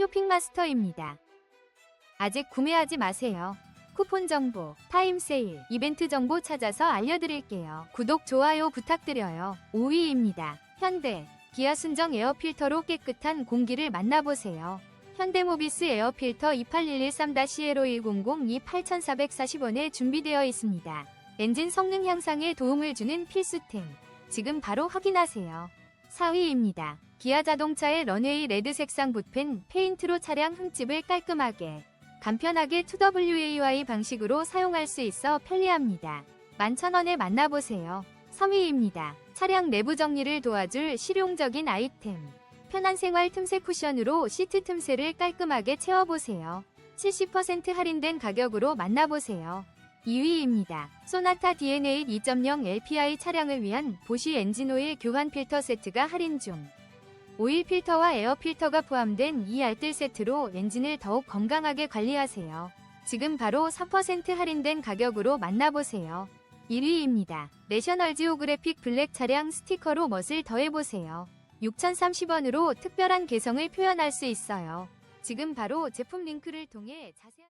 쇼핑마스터입니다. 아직 구매하지 마세요. 쿠폰 정보, 타임 세일, 이벤트 정보 찾아서 알려드릴게요. 구독, 좋아요 부탁드려요. 5위입니다. 현대, 기아 순정 에어 필터로 깨끗한 공기를 만나보세요. 현대모비스 에어 필터 28113-10100이 8440원에 준비되어 있습니다. 엔진 성능 향상에 도움을 주는 필수템. 지금 바로 확인하세요. 4위입니다. 기아 자동차의 런웨이 레드 색상 붓펜 페인트로 차량 흠집을 깔끔하게 간편하게 2WAY 방식으로 사용할 수 있어 편리합니다. 11,000원에 만나보세요. 3위입니다. 차량 내부 정리를 도와줄 실용적인 아이템. 편한 생활 틈새 쿠션으로 시트 틈새를 깔끔하게 채워보세요. 70% 할인된 가격으로 만나보세요. 2위입니다. 소나타 DNA 2.0 LPI 차량을 위한 보쉬 엔진오일 교환 필터 세트가 할인 중. 오일 필터와 에어 필터가 포함된 이 알뜰 세트로 엔진을 더욱 건강하게 관리하세요. 지금 바로 3% 할인된 가격으로 만나보세요. 1위입니다. 내셔널 지오그래픽 블랙 차량 스티커로 멋을 더해보세요. 6,030원으로 특별한 개성을 표현할 수 있어요. 지금 바로 제품 링크를 통해 자세한